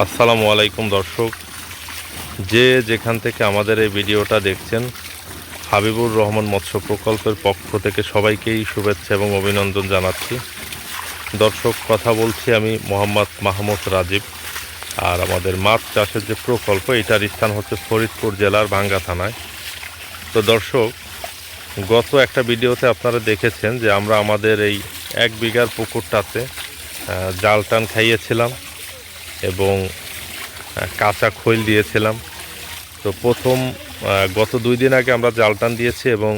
আসসালামু আলাইকুম দর্শক। যে যেখান থেকে আমাদের এই ভিডিওটা দেখছেন, হাবিবুর রহমান মৎস্য প্রকল্পের পক্ষ থেকে সবাইকেই শুভেচ্ছা এবং অভিনন্দন জানাচ্ছি। দর্শক, কথা বলছি আমি মোহাম্মদ মাহমুদ রাজীব আর আমাদের মাছ চাষের যে প্রকল্প, এটার স্থান হচ্ছে ফরিদপুর জেলার ভাঙ্গা থানায়। তো দর্শক, গত একটা ভিডিওতে আপনারা দেখেছেন যে আমরা আমাদের এই এক বিঘার পুকুরটাতে জাল টান খাইয়েছিলাম। এবং কাঁচা খৈল দিয়েছিলাম। তো প্রথম গত দুই দিন আগে আমরা জাল টান দিয়েছি এবং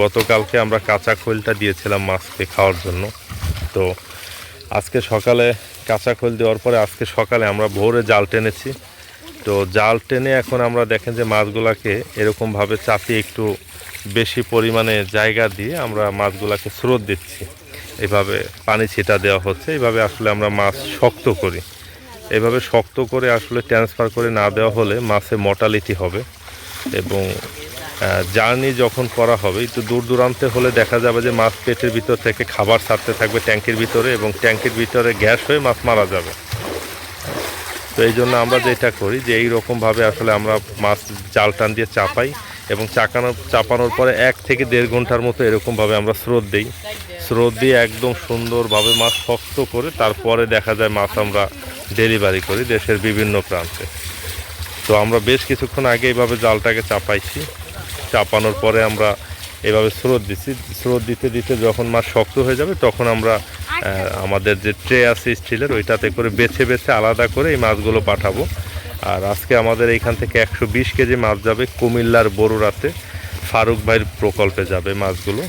গতকালকে আমরা কাঁচা খৈলটা দিয়েছিলাম মাছকে খাওয়ার জন্য। তো আজকে সকালে কাঁচা খৈল দেওয়ার পরে আজকে সকালে আমরা ভোরে জাল টেনেছি। তো জাল টেনে এখন আমরা দেখেন যে মাছগুলাকে এরকমভাবে চাপিয়ে একটু বেশি পরিমাণে জায়গা দিয়ে আমরা মাছগুলাকে স্রোত দিচ্ছি। এভাবে পানি ছিটা দেওয়া হচ্ছে। এইভাবে আসলে আমরা মাছ শক্ত করি। এভাবে শক্ত করে আসলে ট্রান্সফার করে না দেওয়া হলে মাছে মর্টালিটি হবে এবং জার্নি যখন করা হবে, একটু দূর দূরান্তে হলে দেখা যাবে যে মাছ পেটের ভিতর থেকে খাবার ছাড়তে থাকবে ট্যাঙ্কের ভিতরে এবং ট্যাঙ্কের ভিতরে গ্যাস হয়ে মাছ মারা যাবে। তো এই জন্য আমরা যেটা করি যে এই রকমভাবে আসলে আমরা মাছ জাল টান দিয়ে চাপাই এবং চাকানো, চাপানোর পরে এক থেকে দেড় ঘণ্টার মতো এরকমভাবে আমরা স্রোত দিই। স্রোত দিয়ে একদম সুন্দরভাবে মাছ শক্ত করে তারপরে দেখা যায় মাছ আমরা ডেলিভারি করি দেশের বিভিন্ন প্রান্তে। তো আমরা বেশ কিছুক্ষণ আগে এইভাবে জালটাকে চাপাইছি। চাপানোর পরে আমরা এভাবে স্রোত দিচ্ছি স্রোত দিতে দিতে যখন মাছ শক্ত হয়ে যাবে, তখন আমরা আমাদের যে ট্রে আছে স্টিলের, ওইটাতে করে বেছে বেছে আলাদা করে এই মাছগুলো পাঠাবো। আর আজকে আমাদের এইখান থেকে একশো বিশ কেজি মাছ যাবে কুমিল্লার বড়ুরাতে ফারুক ভাইয়ের প্রকল্পে যাবে মাছগুলো।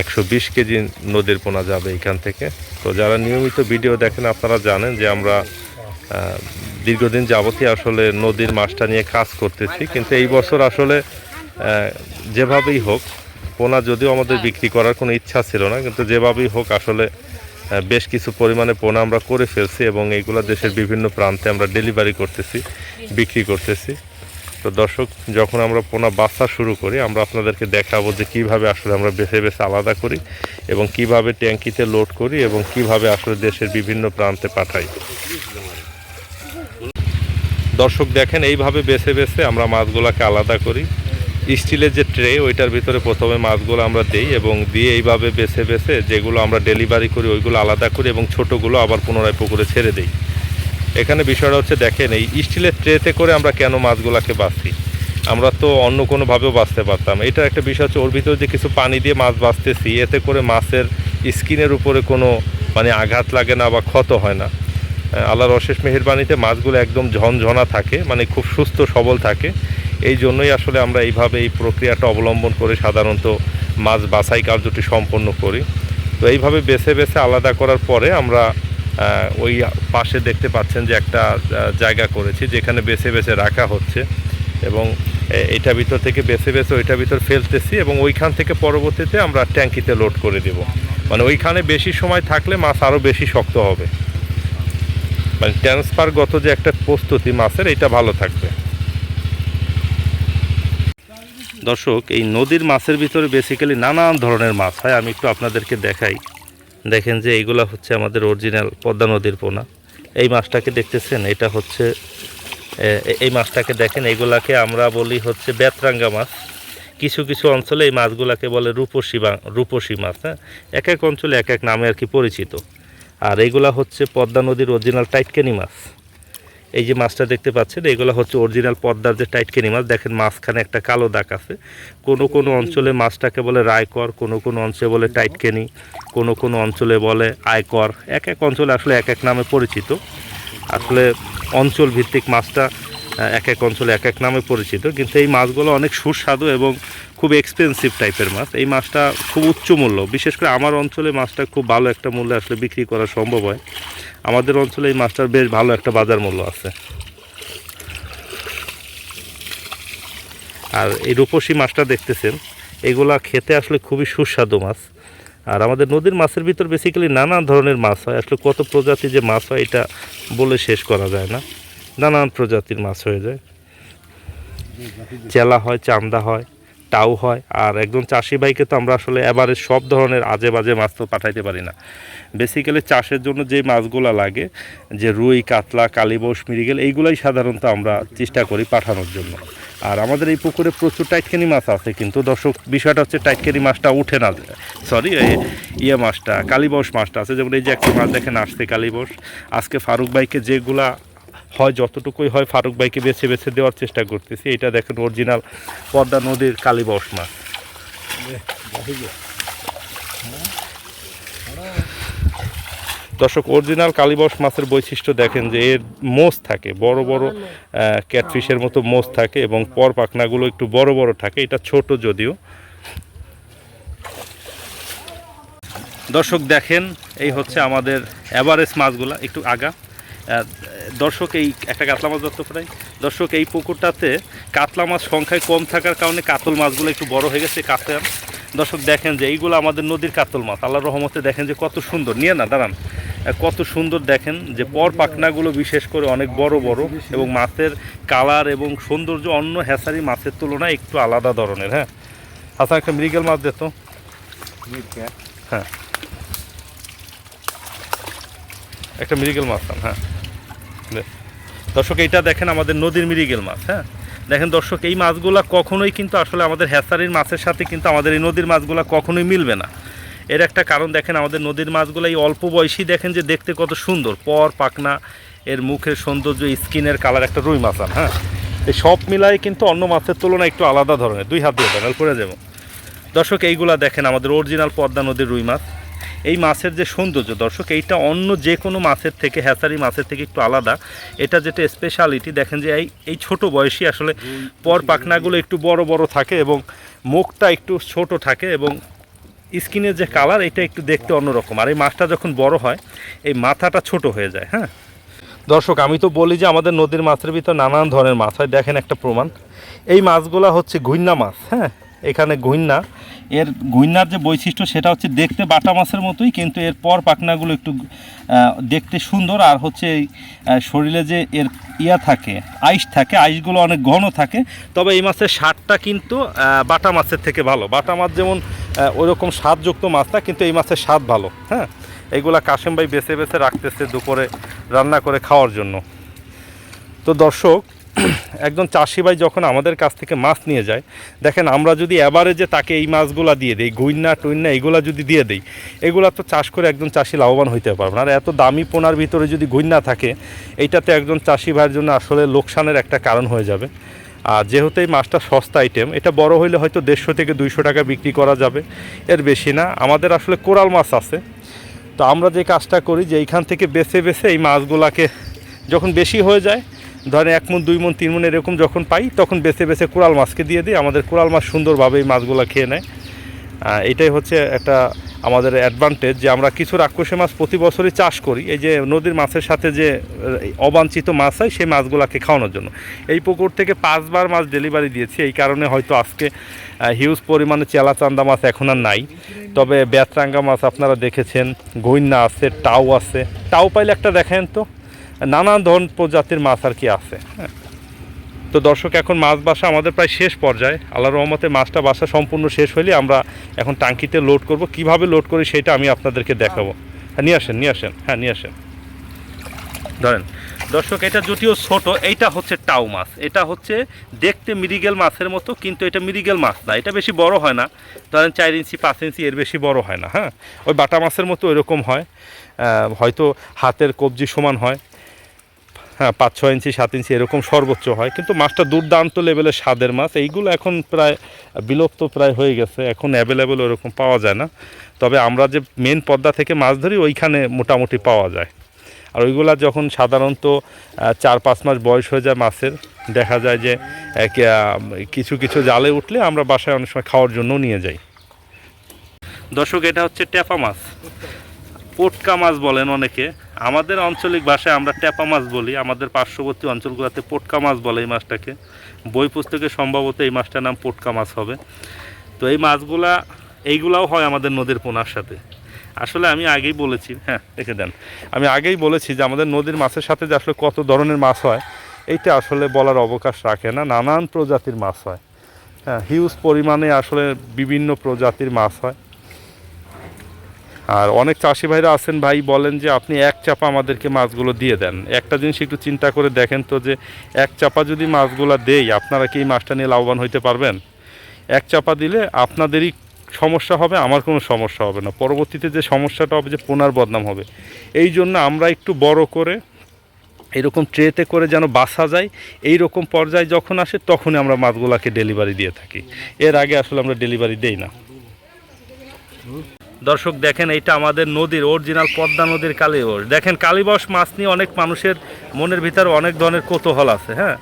একশো বিশ কেজি নদীর পোনা যাবে এখান থেকে। তো যারা নিয়মিত ভিডিও দেখেন, আপনারা জানেন যে আমরা দীর্ঘদিন যাবতই আসলে নদীর মাছটা নিয়ে কাজ করতেছি। কিন্তু এই বছর আসলে যেভাবেই হোক, পোনা যদিও আমাদের বিক্রি করার কোনো ইচ্ছা ছিল না, কিন্তু যেভাবেই হোক আসলে বেশ কিছু পরিমাণে পোনা আমরা করে ফেলছি এবং এইগুলো দেশের বিভিন্ন প্রান্তে আমরা ডেলিভারি করতেছি, বিক্রি করতেছি। তো দর্শক, যখন আমরা পোনা বাচ্চা শুরু করি, আমরা আপনাদেরকে দেখাবো যে কীভাবে আসলে আমরা বেছে বেছে আলাদা করি এবং কীভাবে ট্যাঙ্কিতে লোড করি এবং কীভাবে আসলে দেশের বিভিন্ন প্রান্তে পাঠাই। দর্শক, দেখেন, এইভাবে বেছে বেছে আমরা মাছগুলোকে আলাদা করি। স্টিলের যে ট্রে, ওইটার ভিতরে প্রথমে মাছগুলো আমরা দিই এবং দিয়ে এইভাবে বেছে বেছে যেগুলো আমরা ডেলিভারি করি, ওইগুলো আলাদা করি এবং ছোটোগুলো আবার পুনরায় পুকুরে ছেড়ে দিই। এখানে বিষয়টা হচ্ছে দেখেন, এই স্টিলের ট্রেতে করে আমরা কেন মাছগুলোকে বাঁচি আমরা তো অন্য কোনোভাবেও বাঁচতে পারতাম। এটা একটা বিষয় হচ্ছে ওর ভিতরে যে কিছু পানি দিয়ে মাছ বাঁচতেছি, এতে করে মাছের স্কিনের উপরে কোনো মানে আঘাত লাগে না বা ক্ষত হয় না। আল্লাহর অশেষ মেহেরবানিতে মাছগুলো একদম ঝনঝনা থাকে মানে খুব সুস্থ, সবল থাকে। এই জন্যই আসলে আমরা এইভাবে এই প্রক্রিয়াটা অবলম্বন করে সাধারণত মাছ বাছাই কার্যটি সম্পন্ন করি। তো এইভাবে বেছে বেছে আলাদা করার পরে আমরা ওই পাশে দেখতে পাচ্ছেন যে একটা জায়গা করেছি যেখানে বেছে বেছে রাখা হচ্ছে এবং এটা ভিতর থেকে বেছে বেছে ওইটা ভিতর ফেলতেছি এবং ওইখান থেকে পরবর্তীতে আমরা ট্যাঙ্কিতে লোড করে দেব। মানে ওইখানে বেশি সময় থাকলে মাছ আরও বেশি শক্ত হবে। মানে ট্রান্সফারগত যে একটা প্রস্তুতি মাছের, এটা ভালো থাকবে। দর্শক, এই নদীর মাছের ভিতরে বেসিক্যালি নানান ধরনের মাছ হয়, আমি একটু আপনাদেরকে দেখাই। দেখেন যে এইগুলা হচ্ছে আমাদের অরিজিনাল পদ্মা নদীর পোনা। এই মাছটাকে দেখতেছেন? এটা হচ্ছে এই মাছটাকে দেখেন এইগুলাকে আমরা বলি হচ্ছে বেতরাঙ্গা মাছ। কিছু কিছু অঞ্চলে এই মাছগুলাকে বলে রূপসী বা, রূপসী মাছ হ্যাঁ? এক এক অঞ্চলে এক এক নামে আর কি পরিচিত। আর এইগুলা হচ্ছে পদ্মা নদীর অরিজিনাল টাইটকেনি মাছ। এই যে মাছটা দেখতে পাচ্ছেন এগুলো হচ্ছে অরিজিনাল পদ্মার যে টাইটকেনি মাছ দেখেন মাঝখানে একটা কালো দাগ আছে। কোনো কোনো অঞ্চলে মাছটাকে বলে রায়কর কোনো কোনো অঞ্চলে বলে টাইটকেনি কোনো কোনো অঞ্চলে বলে আয়কর। এক এক অঞ্চলে আসলে এক এক নামে পরিচিত। আসলে অঞ্চল ভিত্তিক মাছটা এক এক অঞ্চলে এক এক নামে পরিচিত। কিন্তু এই মাছগুলো অনেক সুস্বাদু এবং খুব এক্সপেন্সিভ টাইপের মাছ। এই মাছটা খুব উচ্চ মূল্য। বিশেষ করে আমার অঞ্চলে মাছটা খুব ভালো একটা মূল্যে আসলে বিক্রি করা সম্ভব হয়। আমাদের অঞ্চলে এই মাছটার বেশ ভালো একটা বাজার মূল্য আছে। আর এই রূপসী মাছটা দেখতেছেন, এগুলা খেতে আসলে খুবই সুস্বাদু মাছ। আর আমাদের নদীর মাছের ভিতর বেসিক্যালি নানান ধরনের মাছ হয়, আসলে কত প্রজাতি যে মাছ হয় এটা বলে শেষ করা যায় না। নানান প্রজাতির মাছ হয়ে যায়। চেলা হয়, চান্দা হয়। টাউ হয়। আর একজন চাষি ভাইকে তো আমরা আসলে এবারে সব ধরনের আজে বাজে মাছ তো পাঠাইতে পারি না। বেসিক্যালি চাষের জন্য যে মাছগুলো লাগে, যে রুই, কাতলা কালীবোস মিরিগেল এইগুলাই সাধারণত আমরা চেষ্টা করি পাঠানোর জন্য। আর আমাদের এই পুকুরে প্রচুর টাইটকেনি মাছ আছে, কিন্তু দর্শক, বিষয়টা হচ্ছে টাইটকেনি মাছটা উঠে না। সরি ইয়ে মাছটা কালীবস মাছটা আছে। যেমন এই যে একটা মাছ দেখেন, আসছে কালীবস আজকে ফারুক ভাইকে যেগুলা হয় যতটুকুই হয় ফারুক ভাইকে বেছে বেছে দেওয়ার চেষ্টা করতেছি। এটা দেখেন অরিজিনাল পদ্মা নদীর কালীবস মাছ দর্শক অরিজিনাল কালীবস মাছের বৈশিষ্ট্য দেখেন যে এর মোষ থাকে বড় বড় ক্যাটফিশের মতো মোষ থাকে এবং পর পাখনাগুলো একটু বড় বড় থাকে। এটা ছোট যদিও। দর্শক দেখেন এই হচ্ছে আমাদের অ্যাভারেজ মাছগুলা। একটু আগা। দর্শক, এই একটা কাতলা মাছ ধরতে প্রায় দর্শক, এই পুকুরটাতে কাতলা মাছ সংখ্যায় কম থাকার কারণে কাতল মাছগুলো একটু বড় হয়ে গেছে কাতলা। দর্শক, দেখেন যে এইগুলো আমাদের নদীর কাতল মাছ। আল্লাহ রহমতে দেখেন যে কত সুন্দর। নিয়ে না, দাঁড়ান। কত সুন্দর দেখেন যে পর পাখনাগুলো বিশেষ করে অনেক বড় বড় এবং মাছের কালার এবং সৌন্দর্য অন্য হ্যাসারি মাছের তুলনায় একটু আলাদা ধরনের হ্যাঁ? হাসান একটা মৃগেল মাছ দিত হ্যাঁ। একটা মৃগেল মাছ হ্যাঁ। দর্শক এইটা দেখেন আমাদের নদীর মিরিগেল মাছ হ্যাঁ? দেখেন দর্শক এই মাছগুলা কখনোই কিন্তু আসলে আমাদের হ্যাসারির মাছের সাথে কিন্তু আমাদের এই নদীর মাছগুলা কখনোই মিলবে না। এর একটা কারণ দেখেন আমাদের নদীর মাছগুলো এই অল্প বয়সী দেখেন যে দেখতে কত সুন্দর। পর পাকনা এর মুখের সৌন্দর্য স্কিনের কালার একটা রুই মাছ আন, হ্যাঁ? এই সব মিলাই কিন্তু অন্য মাছের তুলনায় একটু আলাদা ধরনের। দুই হাত দিয়ে দেন করে যাব দর্শক এইগুলা দেখেন আমাদের অরিজিনাল পদ্মা নদীর রুই মাছ। এই মাছের যে সৌন্দর্য দর্শক এইটা অন্য যে কোনো মাছের থেকে হ্যাচারি মাছের থেকে একটু আলাদা। এটা যেটা স্পেশালিটি দেখেন যে এই এই ছোটো বয়সী আসলে পর পাখনাগুলো একটু বড় বড় থাকে এবং মুখটা একটু ছোট থাকে এবং স্কিনের যে কালার এটা একটু দেখতে অন্যরকম। আর এই মাছটা যখন বড় হয় এই মাথাটা ছোট হয়ে যায় হ্যাঁ? দর্শক আমি তো বলি যে আমাদের নদীর মাছের ভিতর নানান ধরনের মাছ হয়। দেখেন একটা প্রমাণ। এই মাছগুলা হচ্ছে গুইন্না মাছ হ্যাঁ? এখানে গুইন্না। এর গুইন্নার যে বৈশিষ্ট্য সেটা হচ্ছে দেখতে বাটা মাছের মতোই, কিন্তু এর পর পাখনাগুলো একটু দেখতে সুন্দর আর হচ্ছে এই শরীরে যে এর ইয়া থাকে, আইস থাকে, আইসগুলো অনেক ঘন থাকে। তবে এই মাছের স্বাদটা কিন্তু বাটা মাছের থেকে ভালো। বাটা মাছ যেমন ওইরকম স্বাদযুক্ত মাছটা কিন্তু এই মাছের স্বাদ ভালো হ্যাঁ? এইগুলা কাশেম ভাই বেছে বেছে রাখতেছে দুপুরে রান্না করে খাওয়ার জন্য। তো দর্শক একজন চাষি ভাই যখন আমাদের কাছ থেকে মাছ নিয়ে যায়, দেখেন আমরা যদি অ্যাভারেজে তাকে এই মাছগুলা দিয়ে দিই, গুইন্না, টুইন্না, এগুলা যদি দিয়ে দিই, এগুলা তো চাষ করে একজন চাষি লাভবান হইতে পারবে না। আর এত দামি পোনার ভিতরে যদি গুইন্না থাকে, এইটাতে একজন চাষি ভাইয়ের জন্য আসলে লোকসানের একটা কারণ হয়ে যাবে। আর যেহেতু এই মাছটা সস্তা আইটেম এটা বড় হইলে হয়তো দেড়শো থেকে দুইশো টাকা বিক্রি করা যাবে, এর বেশি না। আমাদের আসলে কোরাল মাছ আছে। তো আমরা যে কাজটা করি যে এইখান থেকে বেছে বেছে এই মাছগুলাকে যখন বেশি হয়ে যায় ধরেন এক মন, দুই মন, তিন মন এরকম যখন পাই, তখন বেছে বেছে কোরাল মাছকে দিয়ে দিই। আমাদের কোরাল মাছ সুন্দরভাবে এই মাছগুলো খেয়ে নেয়। এটাই হচ্ছে একটা আমাদের অ্যাডভান্টেজ যে আমরা কিছু রাক্ষসী মাছ প্রতি বছরই চাষ করি। এই যে নদীর মাছের সাথে যে অবাঞ্ছিত মাছ হয়, সেই মাছগুলোকে খাওয়ানোর জন্য। এই পুকুর থেকে পাঁচবার মাছ ডেলিভারি দিয়েছি। এই কারণে হয়তো আজকে হিউজ পরিমাণে চেলা চান্দা মাছ এখন আর নাই। তবে ব্যাতরাঙ্গা মাছ আপনারা দেখেছেন গৈন্না আছে টাউ আছে। টাও পাইলে একটা দেখেন তো। নানান ধরন প্রজাতির মাছ আর কি আছে হ্যাঁ। তো দর্শক, এখন মাছ বাসা আমাদের প্রায় শেষ পর্যায়ে। আল্লাহ রহমতে মাছটা বাসা সম্পূর্ণ শেষ হলে আমরা এখন টাঙ্কিতে লোড করব। কীভাবে লোড করি সেটা আমি আপনাদেরকে দেখাবো। হ্যাঁ নিয়ে আসেন নিয়ে আসেন। হ্যাঁ নিয়ে আসেন। ধরেন, দর্শক, এটা যদিও ছোট, এইটা হচ্ছে টাউ মাছ। এটা হচ্ছে দেখতে মিরিগেল মাছের মতো, কিন্তু এটা মিরিগেল মাছ না। এটা বেশি বড় হয় না। ধরেন চার ইঞ্চি, পাঁচ ইঞ্চি, এর বেশি বড় হয় না হ্যাঁ। ওই বাটা মাছের মতো এরকম হয়। হয়তো হাতের কবজি সমান হয়। হ্যাঁ পাঁচ, ছয় ইঞ্চি, সাত ইঞ্চি এরকম সর্বোচ্চ হয়। কিন্তু মাছটা দুর্দান্ত লেভেলের স্বাদের মাছ। এইগুলো এখন প্রায়, বিলুপ্ত প্রায় হয়ে গেছে। এখন অ্যাভেলেবেল ওরকম পাওয়া যায় না। তবে আমরা যে মেন পদ্মা থেকে মাছ ধরি, ওইখানে মোটামুটি পাওয়া যায়। আর ওইগুলা যখন সাধারণত চার, পাঁচ মাস বয়স হয়ে যায় মাছের, দেখা যায় যে কিছু কিছু জালে উঠলে আমরা বাসায় অনেক সময় খাওয়ার জন্য নিয়ে যাই। দর্শক, এটা হচ্ছে ট্যাপা মাছ। পোটকা মাছ বলেন অনেকে। আমাদের আঞ্চলিক ভাষায় আমরা ট্যাপা মাছ বলি, আমাদের পার্শ্ববর্তী অঞ্চলগুলোতে পোটকা মাছ বলে এই মাছটাকে। বই পুস্তকে সম্ভবত এই মাছটার নাম পোটকা মাছ হবে। তো এই মাছগুলা, এইগুলাও হয় আমাদের নদীর পোনার সাথে। আসলে আমি আগেই বলেছি হ্যাঁ দেখে দেন। আমি আগেই বলেছি যে আমাদের নদীর মাছের সাথে যে আসলে কত ধরনের মাছ হয়, এইটা আসলে বলার অবকাশ রাখে না। নানান প্রজাতির মাছ হয়। হ্যাঁ হিউজ পরিমাণে আসলে বিভিন্ন প্রজাতির মাছ হয়। আর অনেক চাষি ভাইরা আছেন ভাই, বলেন যে আপনি এক চাপা আমাদেরকে মাছগুলো দিয়ে দেন। একটা জিনিস একটু চিন্তা করে দেখেন তো যে, এক চাপা যদি মাছগুলো দেই, আপনারা কি এই মাছটা নিয়ে লাভবান হইতে পারবেন? এক চাপা দিলে আপনাদেরই সমস্যা হবে, আমার কোনো সমস্যা হবে না। পরবর্তীতে যে সমস্যাটা হবে যে, পোনার বদনাম হবে। এই জন্য আমরা একটু বড় করে এরকম ট্রেতে করে যেন বাসা যায় এই রকম পর্যায়ে যখন আসে, তখনই আমরা মাছগুলাকে ডেলিভারি দিয়ে থাকি। এর আগে আসলে আমরা ডেলিভারি দেই না। দর্শক দেখেন এইটা আমাদের নদীর অরিজিনাল পদ্মা নদীর কালীবস দেখেন কালীবস মাছ নিয়ে অনেক মানুষের মনের ভিতরে অনেক ধরনের কৌতূহল আছে হ্যাঁ?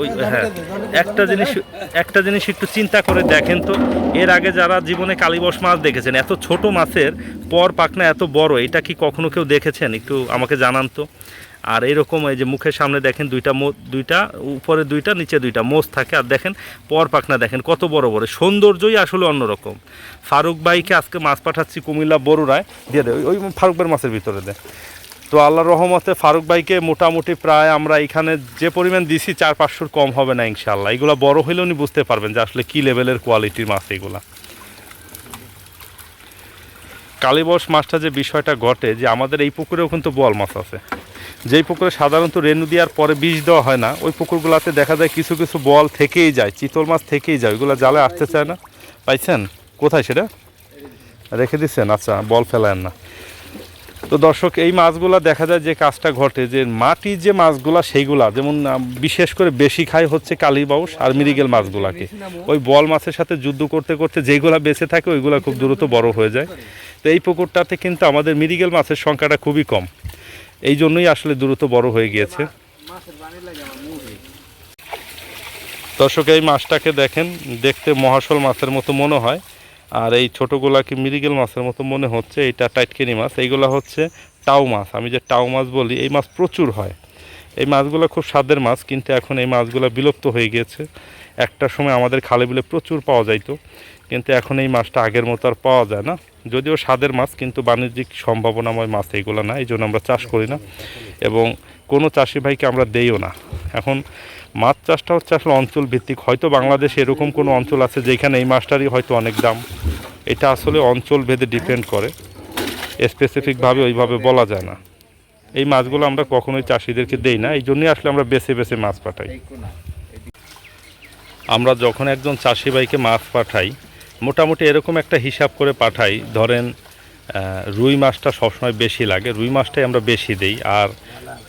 ওই হ্যাঁ। একটা জিনিস একটা জিনিস একটু চিন্তা করে দেখেন তো এর আগে যারা জীবনে কালীবস মাছ দেখেছেন এত ছোট মাছের পর পাকনা এত বড় এটা কি কখনো কেউ দেখেছেন? একটু আমাকে জানান তো। আর এরকম এই যে মুখের সামনে দেখেন দুইটা মো- দুইটা, উপরে দুইটা, নিচে দুইটা মোষ থাকে। আর দেখেন, পর পাখনা দেখেন, কত বড় বড়। সৌন্দর্যই আসলে অন্যরকম। ফারুক ভাইকে আজকে মাছ পাঠাচ্ছি কুমিল্লা বড়ুরায় দিয়ে দেয় ওই- ফারুক ভাইয়ের মাছের ভিতরে দেয় তো আল্লাহর রহমতে ফারুক ভাইকে মোটামুটি প্রায় আমরা এখানে যে পরিমাণ দিছি, চার পাঁচশোর কম হবে না ইনশাল্লাহ এগুলো বড় হইলেও উনি বুঝতে পারবেন যে আসলে কী লেভেলের কোয়ালিটির মাছ এগুলা। কালীবস মাছটা যে বিষয়টা ঘটে, যে আমাদের এই পুকুরেও কিন্তু বল মাছ আছে। যেই পুকুরে সাধারণত রেনু দেওয়ার পরে বিষ দেওয়া হয় না, ওই পুকুরগুলোতে দেখা যায় কিছু কিছু বল থেকেই যায়, চিতল মাছ থেকেই যায়, ওইগুলো জালে আসতে চায় না। পাইছেন? কোথায় সেটা? রেখে দিচ্ছেন আচ্ছা বল ফেলায়েন না। তো দর্শক, এই মাছগুলা দেখা যায় যে কাজটা ঘটে, যে মাটি যে মাছগুলা, সেইগুলা, যেমন বিশেষ করে বেশি খায় হচ্ছে কালীবাউস আর মিরিগেল মাছগুলাকে। ওই বল মাছের সাথে যুদ্ধ করতে করতে যেগুলা বেঁচে থাকে, ওইগুলা খুব দ্রুত বড় হয়ে যায়। তো এই পুকুরটাতে কিন্তু আমাদের মিরিগেল মাছের সংখ্যাটা খুবই কম। এই জন্যই আসলে দ্রুত বড় হয়ে গিয়েছে। দর্শক, এই মাছটাকে দেখেন, দেখতে মহাশোল মাছের মতো মনে হয়। আর এই ছোটোগুলাকে মিরিগেল মাছের মতো মনে হচ্ছে, এটা টাইটকেনি মাছ। এইগুলা হচ্ছে টাউ মাছ। আমি যে টাউ মাছ বলি, এই মাছ প্রচুর হয়। এই মাছগুলো খুব স্বাদের মাছ, কিন্তু এখন এই মাছগুলো বিলুপ্ত হয়ে গিয়েছে। একটা সময় আমাদের খালে বিলে প্রচুর পাওয়া যাইতো, কিন্তু এখন এই মাছটা আগের মতো আর পাওয়া যায় না। যদিও স্বাদের মাছ, কিন্তু বাণিজ্যিক সম্ভাবনাময় মাছ এইগুলো না এই জন্য আমরা চাষ করি না। এবং কোনো চাষি ভাইকে আমরা দেইও না। এখন মাছ চাষটা হচ্ছে আসলে অঞ্চল ভিত্তিক। হয়তো বাংলাদেশে এরকম কোনো অঞ্চল আছে যেখানে এই মাছটারই হয়তো অনেক দাম। এটা আসলে অঞ্চল ভেদে ডিপেন্ড করে। স্পেসিফিকভাবে ওইভাবে বলা যায় না। এই মাছগুলো আমরা কখনোই চাষিদেরকে দেই না। এই জন্যই আসলে আমরা বেছে বেছে মাছ পাঠাই। আমরা যখন একজন চাষি ভাইকে মাছ পাঠাই, মোটামুটি এরকম একটা হিসাব করে পাঠাই, ধরেন রুই মাছটা সবসময় বেশি লাগে, রুই মাছটাই আমরা বেশি দেই, আর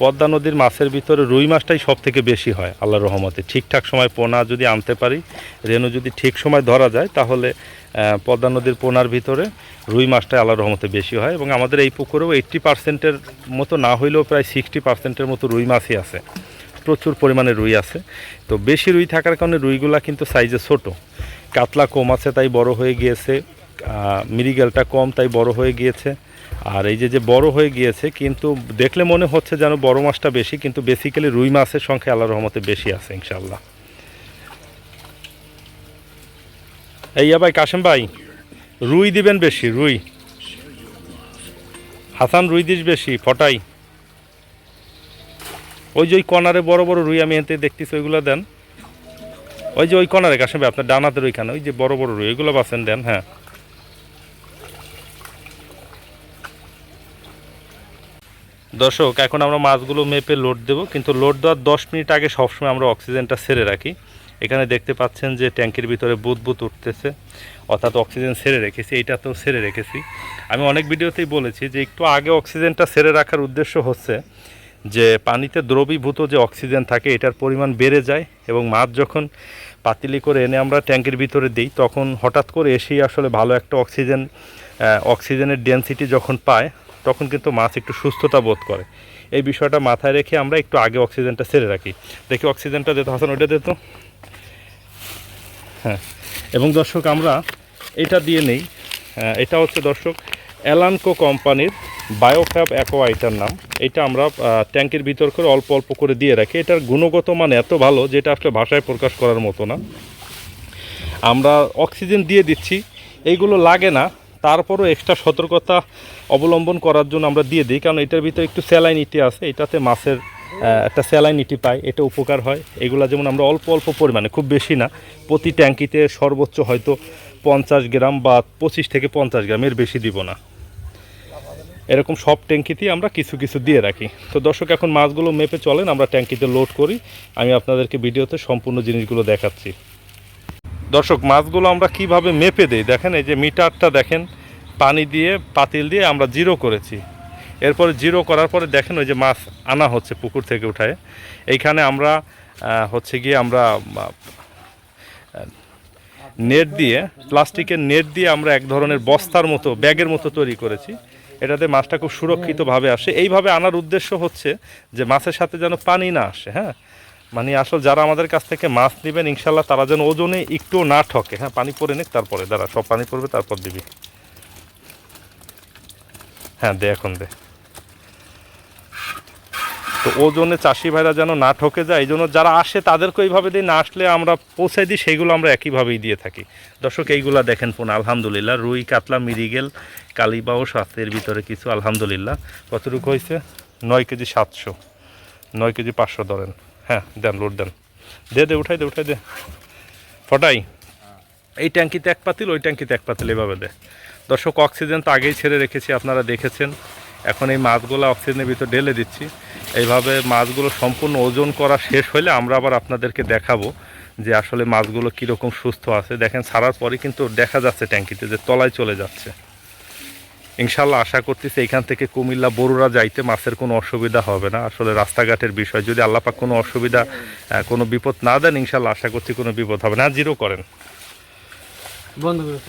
পদ্মা নদীর মাছের ভিতরে রুই মাছটাই সব থেকে বেশি হয়, আল্লাহর রহমতে। ঠিকঠাক সময় পোনা যদি আনতে পারি রেনু যদি ঠিক সময় ধরা যায়, তাহলে পদ্মা নদীর পোনার ভিতরে রুই মাছটাই আল্লাহর রহমতে বেশি হয়, এবং আমাদের এই পুকুরেও এইট্টি পার্সেন্টের মতো না হইলেও প্রায় সিক্সটি পার্সেন্টের মতো রুই মাছই আছে। প্রচুর পরিমাণে রুই আছে। তো বেশি রুই থাকার কারণে রুইগুলা কিন্তু সাইজে ছোট। কাতলা কম আছে, তাই বড় হয়ে গিয়েছে। মিরিগেলটা কম, তাই বড় হয়ে গিয়েছে। আর এই যে যে বড় হয়ে গিয়েছে, কিন্তু দেখলে মনে হচ্ছে যেন বড় মাছটা বেশি, কিন্তু বেসিক্যালি রুই মাছের সংখ্যা আল্লাহ রহমতে বেশি আছে ইনশাল্লাহ এই ভাই কাশেম ভাই, রুই দিবেন বেশি, রুই। হাসান, রুই দিস বেশি, ফটাই। ওই যে ওই কর্নারে বড় বড় রুই আমি এতে দেখতেছি, ওইগুলো দেন। ওই যে ওই কর্নারে কাশেম আপনার ডানাতের ওইখানে, ওই যে বড় বড় রুই, ওইগুলো বাসেন দেন হ্যাঁ। দর্শক, এখন আমরা মাছগুলো মেপে লোড দেব, কিন্তু লোড দেওয়ার দশ মিনিট আগে সবসময় আমরা অক্সিজেনটা সেরে রাখি। এখানে দেখতে পাচ্ছেন যে ট্যাঙ্কের ভিতরে বুদ বুদ উঠতেছে, অর্থাৎ অক্সিজেন সেরে রেখেছি এইটা তো সেরে রেখেছি। আমি অনেক ভিডিওতেই বলেছি যে একটু আগে অক্সিজেনটা সেরে রাখার উদ্দেশ্য হচ্ছে যে পানিতে দ্রবীভূত যে অক্সিজেন থাকে, এটার পরিমাণ বেড়ে যায় এবং মাছ যখন পাতিলি করে এনে আমরা ট্যাঙ্কের ভিতরে দিই, তখন হঠাৎ করে এসেই আসলে ভালো একটা অক্সিজেন অক্সিজেনের ডেন্সিটি যখন পায়, তখন কিন্তু মাছ একটু সুস্থতা বোধ করে। এই বিষয়টা মাথায় রেখে আমরা একটু আগে অক্সিজেনটা সেরে রাখি। দেখি অক্সিজেনটা দিত, হাসান, ওইটা দিত? হ্যাঁ। এবং দর্শক, আমরা এটা দিয়ে নেই। এটা হচ্ছে, দর্শক অ্যালানকো কোম্পানির বায়োফ্যাব অ্যাকোয়া এটার নাম। এটা আমরা ট্যাঙ্কের ভিতর করে অল্প অল্প করে দিয়ে রাখি। এটার গুণগত মান এত ভালো যেটা আসলে ভাষায় প্রকাশ করার মতো না। আমরা অক্সিজেন দিয়ে দিচ্ছি। এইগুলো লাগে না। তারপরও এক্সট্রা সতর্কতা অবলম্বন করার জন্য আমরা দিয়ে দিই। কারণ এটার ভিতরে একটু স্যালাইনিটি আছে। এটাতে মাছের একটা স্যালাইনিটি পাই এটা উপকার হয়। এগুলো যেমন আমরা অল্প অল্প পরিমাণে, খুব বেশি না। প্রতি ট্যাঙ্কিতে সর্বোচ্চ হয়তো পঞ্চাশ গ্রাম বা পঁচিশ থেকে পঞ্চাশ গ্রাম এর বেশি দিব না। এরকম সব ট্যাঙ্কিতেই আমরা কিছু কিছু দিয়ে রাখি। তো দর্শক, এখন মাছগুলো মেপে চলেন, আমরা ট্যাঙ্কিতে লোড করি। আমি আপনাদেরকে ভিডিওতে সম্পূর্ণ জিনিসগুলো দেখাচ্ছি। দর্শক, মাছগুলো আমরা কীভাবে মেপে দেই? দেখেন, এই যে মিটারটা দেখেন, পানি দিয়ে, পাতিল দিয়ে আমরা জিরো করেছি। এরপরে জিরো করার পরে দেখেন, ওই যে মাছ আনা হচ্ছে পুকুর থেকে উঠায়। এইখানে আমরা হচ্ছে গিয়ে আমরা নেট দিয়ে, প্লাস্টিকের নেট দিয়ে আমরা এক ধরনের বস্তার মতো, ব্যাগের মতো তৈরি করেছি। এটাতে মাছটা খুব সুরক্ষিতভাবে আসে। এইভাবে আনার উদ্দেশ্য হচ্ছে যে মাছের সাথে যেন পানি না আসে হ্যাঁ? মানে আসলে যারা আমাদের কাছ থেকে মাছ নেবেন, ইনশাল্লাহ তারা যেন ওজনে একটু না ঠকে হ্যাঁ? পানি পরে নিক, তারপরে দাঁড়া, সব পানি পড়বে, তারপর দিবি। হ্যাঁ দে, এখন দে। তো ওজনে চাষি ভাইরা যেন না ঠকে যায় এই জন্য যারা আসে তাদেরকে এইভাবে দিই না আসলে আমরা পৌঁছে দিই সেইগুলো আমরা একইভাবেই দিয়ে থাকি। দর্শক, এইগুলা দেখেন পুন আলহামদুলিল্লাহ। রুই, কাতলা মিরিগেল কালিবাও স্বাস্থ্যের ভিতরে কিছু, আলহামদুলিল্লাহ। কতটুকু হয়েছে? নয় কেজি সাতশো। নয় কেজি পাঁচশো ধরেন। হ্যাঁ দেন লোড দেন। দে দে, উঠাই দে উঠাই দে। ফটাই। এই ট্যাঙ্কিতে এক পাতিল, ওই ট্যাঙ্কিতে এক পাতিল, এভাবে দে। দর্শক, অক্সিজেন তো আগেই ছেড়ে রেখেছি, আপনারা দেখেছেন। এখন এই মাছগুলো অক্সিজেনের ভিতর ঢেলে দিচ্ছি। এইভাবে মাছগুলো সম্পূর্ণ ওজন করা শেষ হলে আমরা আবার আপনাদেরকে দেখাবো যে আসলে মাছগুলো কীরকম সুস্থ আছে। দেখেন, ছাড়ার পরে কিন্তু দেখা যাচ্ছে ট্যাঙ্কিতে যে তলায় চলে যাচ্ছে। ইনশাল্লাহ আশা করতেছি এইখান থেকে কুমিল্লা বড়ুরা যাইতে মাছের কোনো অসুবিধা হবে না। আসলে রাস্তাঘাটের বিষয়, যদি আল্লাপাক কোনো অসুবিধা কোনো বিপদ না দেন ইনশাল্লাহ আশা করছি কোনো বিপদ হবে না। জিরো করেন। বন্ধ করে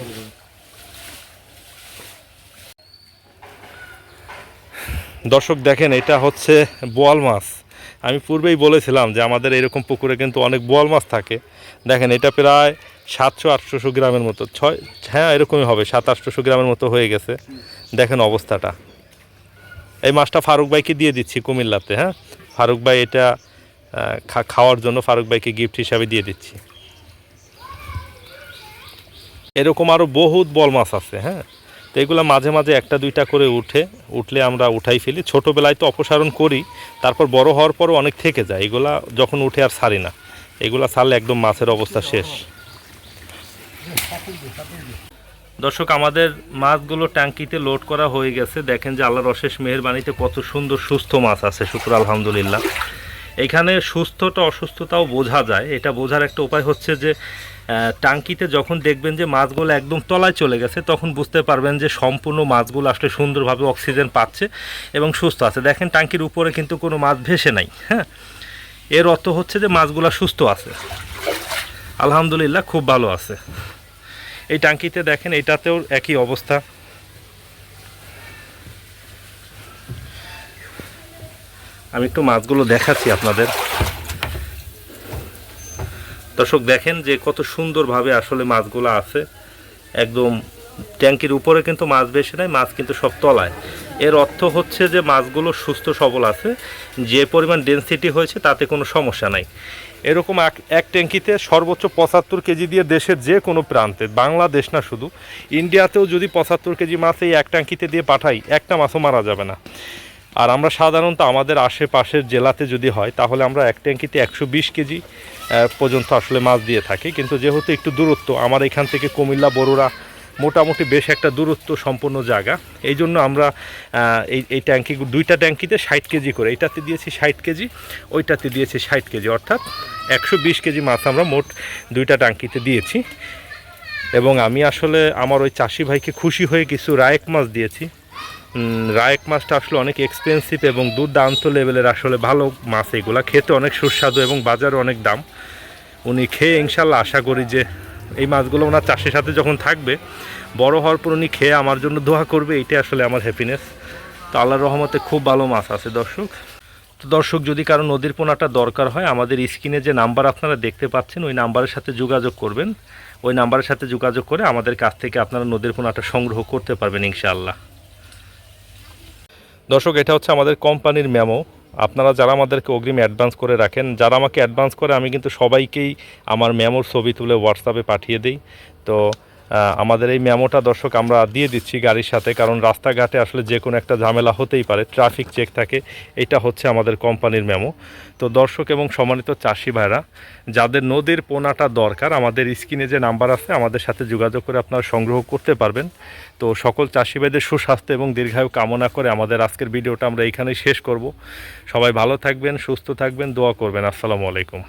দর্শক দেখেন, এটা হচ্ছে বোয়াল মাছ। আমি পূর্বেই বলেছিলাম যে আমাদের এরকম পুকুরে কিন্তু অনেক বোয়াল মাছ থাকে। দেখেন, এটা প্রায় সাতশো, আটশোশো গ্রামের মতো। ছয় হ্যাঁ এরকমই হবে, সাত, আটশোশো গ্রামের মতো হয়ে গেছে। দেখেন অবস্থাটা। এই মাছটা ফারুক ভাইকে দিয়ে দিচ্ছি কুমিল্লাতে হ্যাঁ? ফারুক ভাই এটা খাওয়ার জন্য ফারুক ভাইকে গিফট হিসাবে দিয়ে দিচ্ছি। এরকম আরও বহুত বল মাছ আছে হ্যাঁ? তো এগুলো মাঝে মাঝে একটা, দুইটা করে উঠে, উঠলে আমরা উঠাই ফেলি। ছোটোবেলায় তো অপসারণ করি, তারপর বড় হওয়ার পরও অনেক থেকে যায়। এগুলা যখন উঠে আর ছাড়ি না। এগুলা ছাড়লে একদম মাছের অবস্থা শেষ। দর্শক, আমাদের মাছগুলো ট্যাঙ্কিতে লোড করা হয়ে গেছে। দেখেন যে আল্লাহর অশেষ মেহেরবানিতে কত সুন্দর, সুস্থ মাছ আছে। শুক্র, আলহামদুলিল্লাহ। এখানে সুস্থটা অসুস্থতাও বোঝা যায়। এটা বোঝার একটা উপায় হচ্ছে যে টাঙ্কিতে যখন দেখবেন যে মাছগুলো একদম তলায় চলে গেছে, তখন বুঝতে পারবেন যে সম্পূর্ণ মাছগুলো আসলে সুন্দরভাবে অক্সিজেন পাচ্ছে এবং সুস্থ আছে। দেখেন টাঙ্কির উপরে কিন্তু কোনো মাছ ভেসে নাই হ্যাঁ? এর অর্থ হচ্ছে যে মাছগুলো সুস্থ আছে। আলহামদুলিল্লাহ খুব ভালো আছে। এই টাঙ্কিতে দেখেন এটাতেও একই অবস্থা। আমি একটু মাছগুলো দেখাচ্ছি আপনাদের। দর্শক, দেখেন যে কত সুন্দরভাবে আসলে মাছগুলো আছে। একদম ট্যাঙ্কির উপরে কিন্তু মাছ বেশি নাই, মাছ কিন্তু সব তলায়। এর অর্থ হচ্ছে যে মাছগুলো সুস্থ সবল আছে। যে পরিমাণ ডেনসিটি হয়েছে, তাতে কোনো সমস্যা নাই। এরকম এক এক ট্যাঙ্কিতে সর্বোচ্চ পঁচাত্তর কেজি দিয়ে দেশের যে কোনো প্রান্তে, বাংলাদেশ না শুধু, ইন্ডিয়াতেও যদি পঁচাত্তর কেজি মাছ এই এক ট্যাঙ্কিতে দিয়ে পাঠাই, একটা মাছও মারা যাবে না। আর আমরা সাধারণত আমাদের আশেপাশের জেলাতে যদি হয়, তাহলে আমরা এক ট্যাঙ্কিতে একশো বিশ কেজি পর্যন্ত আসলে মাছ দিয়ে থাকি। কিন্তু যেহেতু একটু দূরত্ব, আমার এখান থেকে কুমিল্লা বড়ুরা মোটামুটি বেশ একটা দূরত্ব সম্পন্ন জায়গা। এই জন্য আমরা এই এই ট্যাঙ্কি, দুইটা ট্যাঙ্কিতে ষাট কেজি করে। এইটাতে দিয়েছি ষাট কেজি, ওইটাতে দিয়েছি ষাট কেজি। অর্থাৎ একশো বিশ কেজি মাছ আমরা মোট দুইটা ট্যাঙ্কিতে দিয়েছি। এবং আমি আসলে আমার ওই চাষি ভাইকে খুশি হয়ে কিছু রায়েক মাছ দিয়েছি। রায়েক মাছটা আসলে অনেক এক্সপেন্সিভ এবং দুর্দান্ত লেভেলের আসলে ভালো মাছ এগুলা। খেতে অনেক সুস্বাদু এবং বাজারে অনেক দাম। উনি খেয়ে ইনশাল্লাহ আশা করি যে এই মাছগুলো ওনার চাষের সাথে যখন থাকবে, বড় হওয়ার পর উনি খেয়ে আমার জন্য দোয়া করবে এইটাই আসলে আমার হ্যাপিনেস তো আল্লাহর রহমতে খুব ভালো মাছ আছে দর্শক। তো দর্শক, যদি কারও নদীর পোনাটা দরকার হয়, আমাদের স্ক্রিনে যে নাম্বার আপনারা দেখতে পাচ্ছেন, ওই নাম্বারের সাথে যোগাযোগ করবেন। ওই নাম্বারের সাথে যোগাযোগ করে আমাদের কাছ থেকে আপনারা নদীর পোনাটা সংগ্রহ করতে পারবেন ইনশাআল্লাহ। দর্শক, এটা হচ্ছে আমাদের কোম্পানির ম্যামো আপনারা যারা আমাদেরকে অগ্রিম অ্যাডভান্স করে রাখেন, যারা আমাকে অ্যাডভান্স করে, আমি কিন্তু সবাইকেই আমার ম্যামোর ছবি তুলে হোয়াটসঅ্যাপে পাঠিয়ে দিই। তো আমাদের এই মেমোটা দর্শক আমরা দিয়ে দিচ্ছি গাড়ির সাথে, কারণ রাস্তাঘাটে আসলে যে কোনো একটা ঝামেলা হতেই পারে ট্রাফিক চেক থাকে, এটা হচ্ছে আমাদের কোম্পানির মেমো তো দর্শক এবং সম্মানিত চাষি ভাইরা, যাদের নদীর পোনাটা দরকার, আমাদের স্ক্রিনে যে নাম্বার আছে, আমাদের সাথে যোগাযোগ করে আপনারা সংগ্রহ করতে পারবেন। তো সকল চাষি ভাইদের সুস্বাস্থ্য এবং দীর্ঘায়ু কামনা করে আমাদের আজকের ভিডিওটা আমরা এইখানেই শেষ করব। সবাই ভালো থাকবেন, সুস্থ থাকবেন, দোয়া করবেন। আসসালামু আলাইকুম।